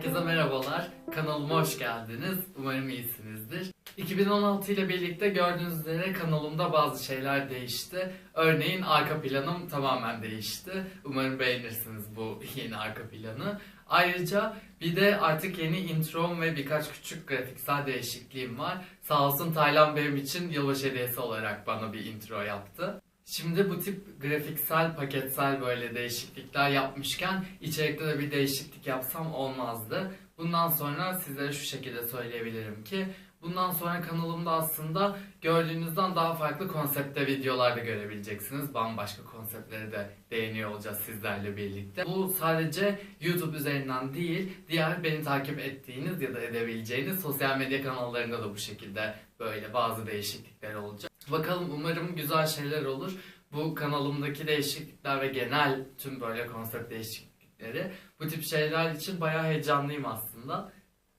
Herkese merhabalar. Kanalıma hoş geldiniz. Umarım iyisinizdir. 2016 ile birlikte gördüğünüz üzere kanalımda bazı şeyler değişti. Örneğin arka planım tamamen değişti. Umarım beğenirsiniz bu yeni arka planı. Ayrıca bir de artık yeni introm ve birkaç küçük grafiksel değişikliğim var. Sağ olsun Taylan benim için yılbaşı hediyesi olarak bana bir intro yaptı. Şimdi bu tip grafiksel, paketsel böyle değişiklikler yapmışken içerikte de bir değişiklik yapsam olmazdı. Bundan sonra sizlere şu şekilde söyleyebilirim ki bundan sonra kanalımda aslında gördüğünüzden daha farklı konsepte videolar da görebileceksiniz. Bambaşka konseptlere de değiniyor olacağız sizlerle birlikte. Bu sadece YouTube üzerinden değil, diğer beni takip ettiğiniz ya da edebileceğiniz sosyal medya kanallarında da bu şekilde böyle bazı değişiklikler olacak. Bakalım umarım güzel şeyler olur. Bu kanalımdaki değişiklikler ve genel tüm böyle konsept değişiklikleri bu tip şeyler için bayağı heyecanlıyım aslında.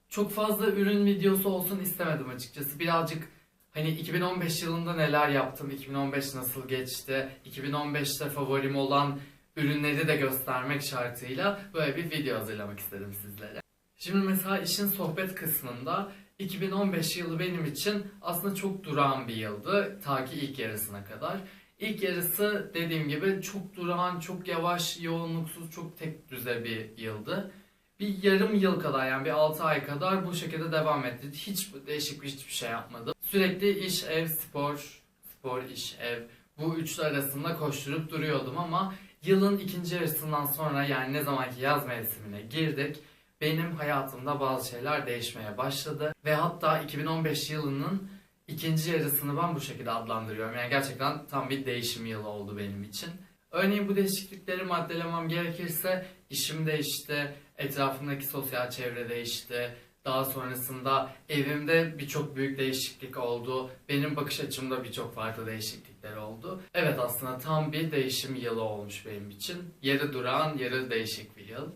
Çok fazla ürün videosu olsun istemedim açıkçası. Birazcık hani 2015 yılında neler yaptım, 2015 nasıl geçti, 2015'te favorim olan ürünleri de göstermek şartıyla böyle bir video hazırlamak istedim sizlere. Şimdi mesela işin sohbet kısmında 2015 yılı benim için aslında çok durağan bir yıldı ta ki ilk yarısına kadar. İlk yarısı dediğim gibi çok durağan, çok yavaş, yoğunluksuz, çok tek düze bir yıldı. Bir yarım yıl kadar yani bir 6 ay kadar bu şekilde devam etti. Hiç değişik bir hiçbir şey yapmadım. Sürekli iş, ev, spor, spor, iş, ev bu üçlü arasında koşturup duruyordum ama yılın ikinci yarısından sonra yani ne zamanki yaz mevsimine girdik benim hayatımda bazı şeyler değişmeye başladı. Ve hatta 2015 yılının ikinci yarısını ben bu şekilde adlandırıyorum. Yani gerçekten tam bir değişim yılı oldu benim için. Örneğin bu değişiklikleri maddelemem gerekirse işim değişti, etrafımdaki sosyal çevre değişti. Daha sonrasında evimde birçok büyük değişiklik oldu. Benim bakış açımda birçok farklı değişiklikler oldu. Evet aslında tam bir değişim yılı olmuş benim için. Yarı duran, yarı değişik bir yıl.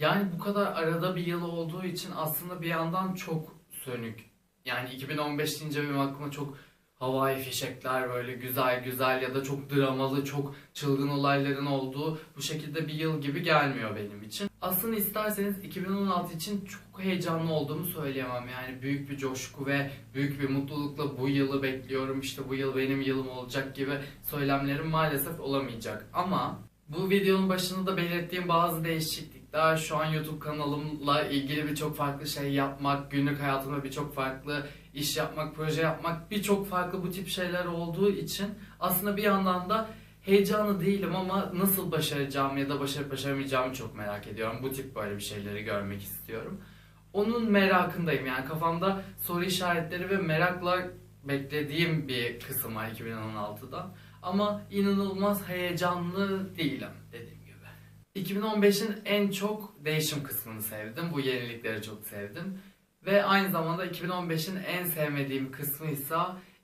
Yani bu kadar arada bir yıl olduğu için aslında bir yandan çok sönük. Yani 2015 deyince benim aklıma çok havai fişekler böyle güzel güzel ya da çok dramalı, çok çılgın olayların olduğu bu şekilde bir yıl gibi gelmiyor benim için. Aslında isterseniz 2016 için çok heyecanlı olduğumu söyleyemem. Yani büyük bir coşku ve büyük bir mutlulukla bu yılı bekliyorum. İşte bu yıl benim yılım olacak gibi söylemlerim maalesef olamayacak. Ama bu videonun başında da belirttiğim bazı değişiklikler, şu an YouTube kanalımla ilgili birçok farklı şey yapmak, günlük hayatımda birçok farklı iş yapmak, proje yapmak, birçok farklı bu tip şeyler olduğu için aslında bir yandan da heyecanlı değilim ama nasıl başaracağım ya da başarıp başaramayacağımı çok merak ediyorum. Bu tip böyle bir şeyleri görmek istiyorum. Onun merakındayım yani kafamda soru işaretleri ve merakla beklediğim bir kısım var 2016'da. Ama inanılmaz heyecanlı değilim gibi. 2015'in en çok değişim kısmını sevdim. Bu yenilikleri çok sevdim. Ve aynı zamanda 2015'in en sevmediğim kısmı ise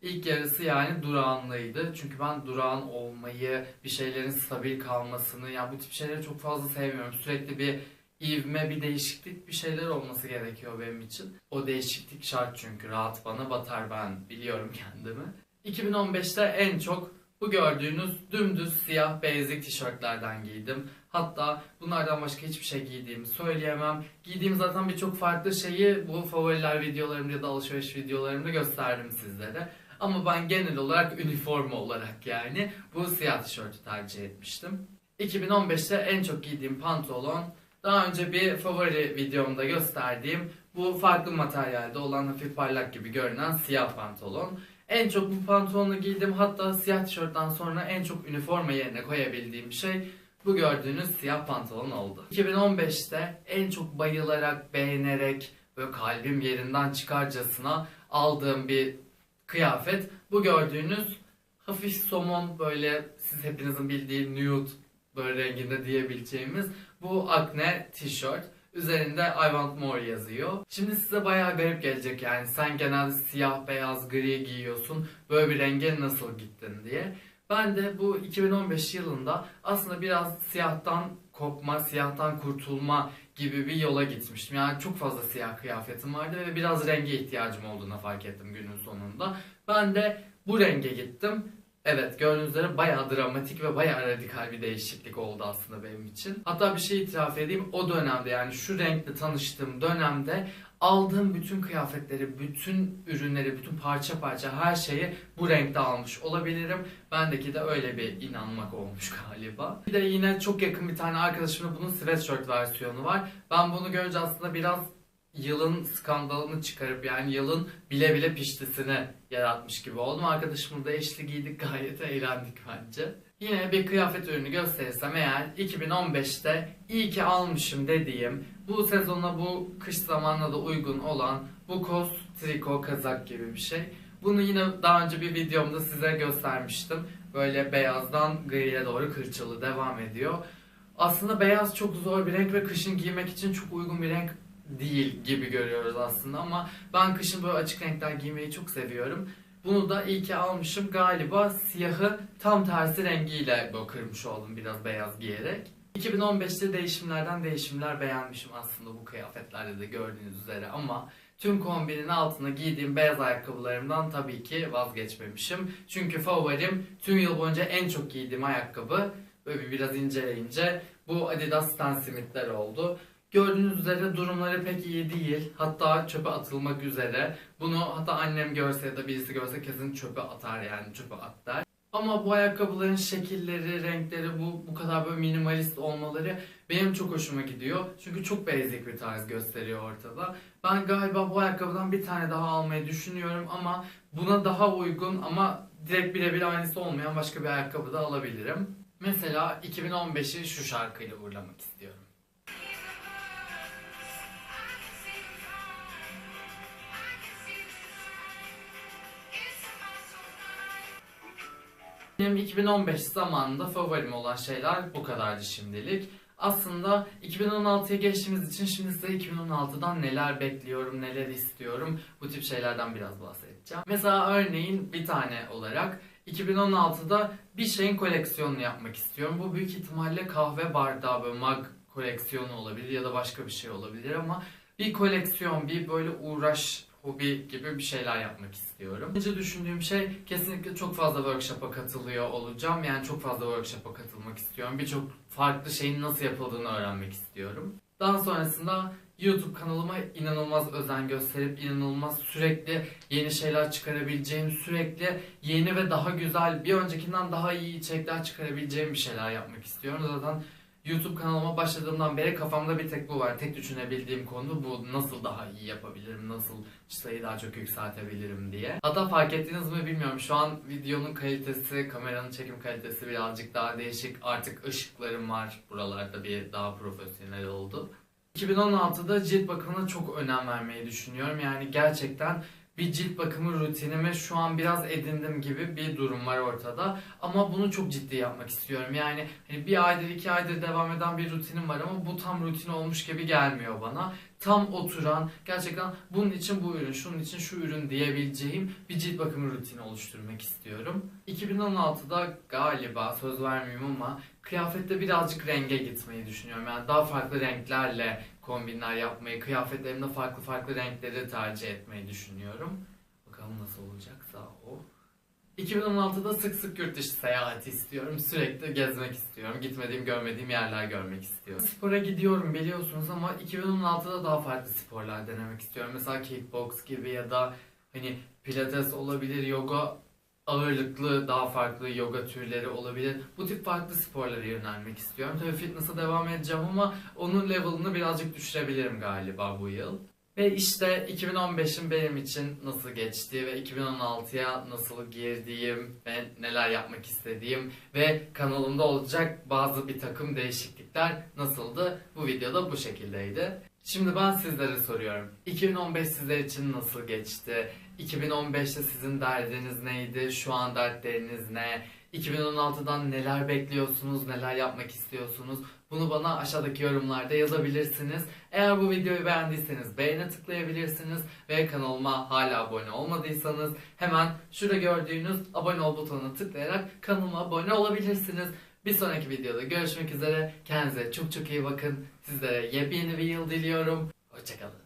ilk yarısı yani durağanlığıydı. Çünkü ben durağan olmayı, bir şeylerin stabil kalmasını, yani bu tip şeyleri çok fazla sevmiyorum. Sürekli bir ivme, bir değişiklik, bir şeyler olması gerekiyor benim için. O değişiklik şart çünkü rahat bana batar ben biliyorum kendimi. 2015'te en çok bu gördüğünüz dümdüz siyah basic tişörtlerden giydim. Hatta bunlardan başka hiçbir şey giydiğimi söyleyemem. Giydiğim zaten birçok farklı şeyi bu favoriler videolarımda ya da alışveriş videolarımda gösterdim sizlere. Ama ben genel olarak üniforma olarak yani bu siyah tişörtü tercih etmiştim. 2015'te en çok giydiğim pantolon daha önce bir favori videomda gösterdiğim bu farklı materyalde olan hafif parlak gibi görünen siyah pantolon. En çok bu pantolonu giydim hatta siyah tişörtten sonra en çok üniforma yerine koyabildiğim şey bu gördüğünüz siyah pantolon oldu. 2015'te en çok bayılarak, beğenerek böyle kalbim yerinden çıkarcasına aldığım bir kıyafet bu gördüğünüz hafif somon böyle siz hepinizin bildiği nude böyle renginde diyebileceğimiz bu akne tişört. Üzerinde I want more yazıyor. Şimdi size bayağı garip gelecek yani sen genelde siyah, beyaz, gri giyiyorsun. Böyle bir renge nasıl gittin diye. Ben de bu 2015 yılında aslında biraz siyahtan kopma, siyahtan kurtulma gibi bir yola gitmiştim. Yani çok fazla siyah kıyafetim vardı ve biraz renge ihtiyacım olduğunu fark ettim günün sonunda. Ben de bu renge gittim. Evet gördüğünüz üzere bayağı dramatik ve bayağı radikal bir değişiklik oldu aslında benim için. Hatta bir şey itiraf edeyim o dönemde yani şu renkle tanıştığım dönemde aldığım bütün kıyafetleri, bütün ürünleri, bütün parça parça her şeyi bu renkte almış olabilirim. Bendeki de öyle bir inanmak olmuş galiba. Bir de yine çok yakın bir tane arkadaşımın bunun sweatshirt versiyonu var. Ben bunu görünce aslında biraz yılın skandalını çıkarıp yani yılın bile bile piştisini yaratmış gibi oldum. Arkadaşımla da eşli giydik gayet eğlendik bence. Yine bir kıyafet ürünü gösterirsem eğer 2015'te iyi ki almışım dediğim bu sezona bu kış zamanına da uygun olan bu kos triko kazak gibi bir şey. Bunu yine daha önce bir videomda size göstermiştim. Böyle beyazdan griye doğru kırçılı devam ediyor. Aslında beyaz çok zor bir renk ve kışın giymek için çok uygun bir renk değil gibi görüyoruz aslında ama ben kışın böyle açık renkler giymeyi çok seviyorum. Bunu da iyi ki almışım. Galiba siyahı tam tersi rengiyle kırmış oldum biraz beyaz giyerek. 2015'te değişimlerden değişimler beğenmişim aslında bu kıyafetlerde de gördüğünüz üzere ama tüm kombinin altına giydiğim beyaz ayakkabılarımdan tabii ki vazgeçmemişim. Çünkü favorim tüm yıl boyunca en çok giydiğim ayakkabı böyle bir biraz inceleyince bu Adidas Stan Smith'ler oldu. Gördüğünüz üzere durumları pek iyi değil. Hatta çöpe atılmak üzere. Bunu hatta annem görse ya da birisi görse kesin çöpe atar yani çöpe at der. Ama bu ayakkabıların şekilleri, renkleri, bu bu kadar böyle minimalist olmaları benim çok hoşuma gidiyor. Çünkü çok basic bir tarz gösteriyor ortada. Ben galiba bu ayakkabıdan bir tane daha almayı düşünüyorum ama buna daha uygun ama direkt birebir aynısı olmayan başka bir ayakkabı da alabilirim. Mesela 2015'i şu şarkıyla uğurlamak istiyorum. Benim 2015 zamanında favorim olan şeyler bu kadardı şimdilik. Aslında 2016'ya geçtiğimiz için şimdi size 2016'dan neler bekliyorum, neler istiyorum bu tip şeylerden biraz bahsedeceğim. Mesela örneğin bir tane olarak 2016'da bir şeyin koleksiyonunu yapmak istiyorum. Bu büyük ihtimalle kahve bardağı böyle mug koleksiyonu olabilir ya da başka bir şey olabilir ama bir koleksiyon, bir böyle uğraş hobi gibi bir şeyler yapmak istiyorum. İkinci düşündüğüm şey kesinlikle çok fazla workshop'a katılıyor olacağım. Yani çok fazla workshop'a katılmak istiyorum. Birçok farklı şeyin nasıl yapıldığını öğrenmek istiyorum. Daha sonrasında YouTube kanalıma inanılmaz özen gösterip inanılmaz sürekli yeni şeyler çıkarabileceğim, sürekli yeni ve daha güzel, bir öncekinden daha iyi içerikler çıkarabileceğim bir şeyler yapmak istiyorum. Zaten YouTube kanalıma başladığımdan beri kafamda bir tek bu var. Tek düşünebildiğim konu bu. Nasıl daha iyi yapabilirim, nasıl çıtayı daha çok yükseltebilirim diye. Hatta fark ettiniz mi bilmiyorum. Şu an videonun kalitesi, kameranın çekim kalitesi birazcık daha değişik. Artık ışıklarım var buralarda bir daha profesyonel oldu. 2016'da cilt bakımına çok önem vermeyi düşünüyorum. Yani gerçekten bir cilt bakımı rutinime şu an biraz edindim gibi bir durum var ortada. Ama bunu çok ciddi yapmak istiyorum. Yani hani bir aydır iki aydır devam eden bir rutinim var ama bu tam rutin olmuş gibi gelmiyor bana. Tam oturan, gerçekten bunun için bu ürün, şunun için şu ürün diyebileceğim bir cilt bakımı rutini oluşturmak istiyorum. 2016'da galiba söz vermeyeyim ama kıyafette birazcık renge gitmeyi düşünüyorum. Yani daha farklı renklerle kombinler yapmayı, kıyafetlerimde farklı farklı renkleri tercih etmeyi düşünüyorum. Bakalım nasıl olacaksa o. 2016'da sık sık yurt dışı seyahati istiyorum. Sürekli gezmek istiyorum. Gitmediğim, görmediğim yerler görmek istiyorum. Spora gidiyorum biliyorsunuz ama 2016'da daha farklı sporlar denemek istiyorum. Mesela kickbox gibi ya da hani pilates olabilir, yoga ağırlıklı daha farklı yoga türleri olabilir. Bu tip farklı sporlara yönelmek istiyorum. Tabii fitness'a devam edeceğim ama onun level'ını birazcık düşürebilirim galiba bu yıl. Ve işte 2015'in benim için nasıl geçtiği ve 2016'ya nasıl girdiğim ve neler yapmak istediğim ve kanalımda olacak bazı bir takım değişiklikler nasıldı? Bu videoda bu şekildeydi. Şimdi ben sizlere soruyorum. 2015 sizler için nasıl geçti? 2015'te sizin derdiniz neydi? Şu an dertleriniz ne? 2016'dan neler bekliyorsunuz? Neler yapmak istiyorsunuz? Bunu bana aşağıdaki yorumlarda yazabilirsiniz. Eğer bu videoyu beğendiyseniz beğene tıklayabilirsiniz ve kanalıma hala abone olmadıysanız hemen şurada gördüğünüz abone ol butonuna tıklayarak kanalıma abone olabilirsiniz. Bir sonraki videoda görüşmek üzere. Kendinize çok çok iyi bakın. Sizlere yepyeni bir yıl diliyorum. Hoşçakalın.